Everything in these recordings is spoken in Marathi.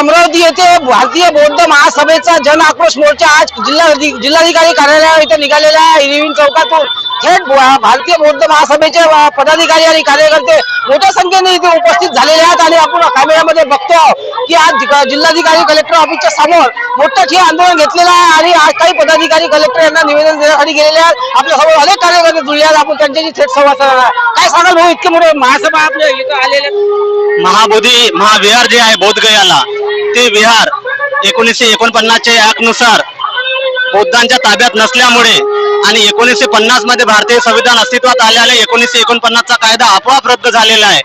अमरावती येथे भारतीय बौद्ध महासभेचा जन आक्रोश मोर्चा आज जिल्हा जिल्हाधिकारी कार्यालय इथे निघालेला आहे. हिरवीन चौकातून थेट भारतीय बौद्ध महासभेचे पदाधिकारी आणि कार्यकर्ते मोठ्या संख्येने इथे उपस्थित झालेले आहेत आणि आपण कॅमेऱ्यामध्ये बघतो आहोत की आज जिल्हाधिकारी कलेक्टर ऑफिसच्या समोर मोठं हे आंदोलन घेतलेलं आहे आणि आज काही पदाधिकारी कलेक्टर यांना निवेदन देण्यासाठी गेलेले आहेत. आपल्यासमोर अनेक कार्यकर्ते जुळले आहेत. आपण त्यांच्याशी थेट संवाद साधणार आहे. काय सांगाल भाऊ? इतके मोठे महासभा आपल्या इथं आलेले महाबोधी महाविहार जे आहे बोधगयाला ते विहार एकोणीसशे एकोणपन्नासच्या नुसार बौद्धांच्या ताब्यात नसल्यामुळे आणि एकोणीसशे पन्नासमध्ये भारतीय संविधान अस्तित्वात आल्याने एकोणीसशे एकोणपन्नासचा कायदा आपोआप रद्द झालेला आहे.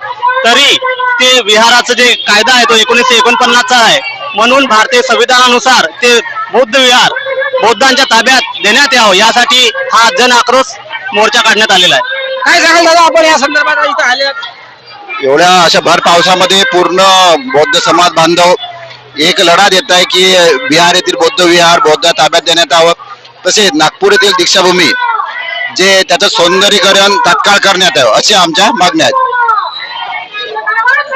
तरी ते विहाराचा जे कायदा आहे तो एकोणीसशे एकोणपन्नासचा आहे. म्हणून भारतीय संविधानानुसार ते बौद्ध विहार बौद्धांच्या ताब्यात देण्यात यावं यासाठी हा जन आक्रोश मोर्चा काढण्यात आलेला आहे. काय सांगाल दादा आपण या संदर्भात? इथं आले? एवढ्या अशा भर पावसामध्ये पूर्ण बौद्ध समाज बांधव एक लढा देत आहे की बिहार येथील बौद्ध विहार बौद्ध ताब्यात देण्यात यावं तसेच नागपूर येथील दीक्षाभूमी जे त्याचं सौंदर्यीकरण तात्काळ करण्यात यावं अशा आमच्या मागण्या आहेत.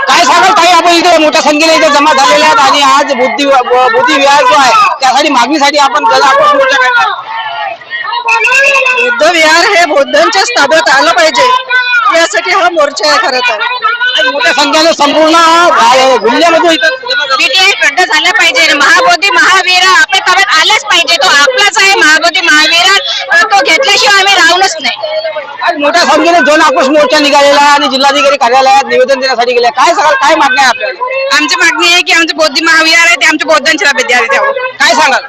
काय सांगाल काही आपण इथे मोठ्या संख्येने इथे जमा झालेले आहेत आणि आज बुद्धी बुद्धी विहार जो आहे त्यासाठी मागणीसाठी आपण बुद्ध विहार हे बौद्धांच्याच ताब्यात आलं पाहिजे यासाठी हा मोर्चा आहे खरं तर. मोठ्या संख्येने संपूर्ण जिल्ह्यामध्ये. बीटीआय रद्द झालं पाहिजे. महाबोधी महावीर आपल्या ताब्यात आलाच पाहिजे. तो आपलाच आहे महाबोधी महावीर. तो घेतल्याशिवाय आम्ही राहूनच नाही. आज मोठ्या संख्येने जन आक्रोश मोर्चा निघालेला आहे आणि जिल्हाधिकारी कार्यालयात निवेदन देण्यासाठी गेले. काय सांगाल काय मागण्या आहे आपल्याला? आमची मागणी आहे की आमचे बौद्धी महाविहार आहे ते आमच्या बौद्धांच्या ताब्यात द्यावे काय सांगाल?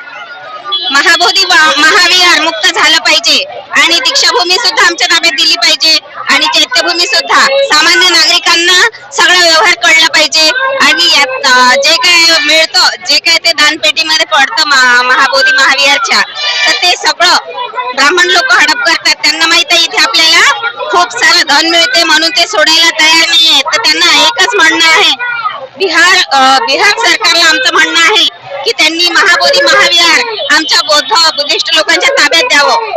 महाबोधी महाविहार मुक्त झालं पाहिजे. आणि दीक्षाभूमी सुद्धा आमच्या ताब्यात दिली पाहिजे. आणि चैत्यभूमी सुद्धा. सामान्य नागरिकांना सगळा व्यवहार कळला पाहिजे. आणि यात जे काय मिळतं जे काय ते दानपेटीमध्ये पडतं महाबोधी महाविहारच्या तर ते सगळं ब्राह्मण लोक हडप करतात. त्यांना माहीत आहे इथे आपल्याला खूप सारं धन मिळते म्हणून ते सोडायला तयार नाहीये तर त्यांना एकच म्हणणं आहे बिहार बिहार सरकारला आमचं म्हणणं आहे की त्यांनी महाबोधी महाविहार आमच्या बौद्ध बुद्धिस्ट लोकांच्या ताब्यात द्यावं.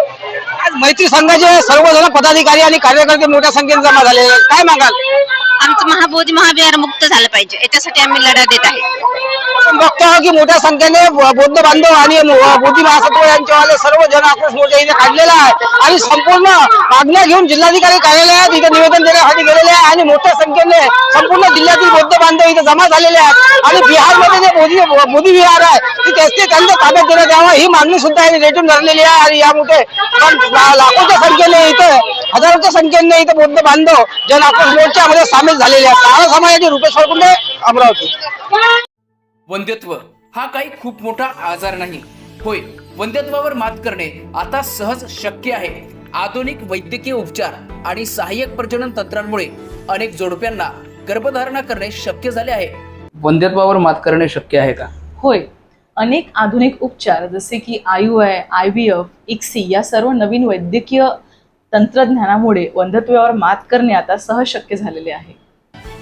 आज मैत्री संघाचे सर्वजण पदाधिकारी आणि कार्यकर्ते मोठ्या संख्येने जमा आहेत काय मागाल? आमचं महाबोधी महाविहार मुक्त झालं पाहिजे. याच्यासाठी आम्ही लढा देत आहे. आपण बघतो की मोठ्या संख्येने बौद्ध बांधव आणि म- बुद्धी महासत्व यांच्यावाले सर्व जन आक्रोश मोर्चा इथे काढलेला आहे. आणि संपूर्ण मागण्या घेऊन जिल्हाधिकारी कार्यालयात इथे निवेदन देण्यासाठी गेलेले आहे आणि मोठ्या संख्येने संपूर्ण जिल्ह्यातील बौद्ध बांधव इथे जमा झालेले आहेत. आणि बिहारमध्ये जे मोदी मोदी विहार आहे ती त्याच ते त्यांच्या ताब्यात देण्यात यावं ही मागणी सुद्धा रेटून धरलेली आहे. आणि यामध्ये पण लाखोच्या संख्येने इथे हजारोच्या संख्येने इथे बौद्ध बांधव जन आक्रोश मोर्चामध्ये सामील झालेले आहेत. सारा समाजाचे रुपेश फळकुंडे अमरावती. वंध्यत्व. हा काही खूप मोठा आजार नाही. होय वंध्यत्वावर मात करणे आता सहज शक्य आहे. आधुनिक वैद्यकीय उपचार आणि सहाय्यक प्रजनन तंत्रांमुळे अनेक जोडप्यांना गर्भधारणा करणे शक्य झाले आहे. वंध्यत्वावर मात करणे शक्य आहे का? होय अनेक आधुनिक उपचार जसे की I U I I V F ICSI या सर्व नवीन वैद्यकीय तंत्रज्ञानामुळे वंध्यत्वावर मात करणे आता सहज शक्य झालेले आहे.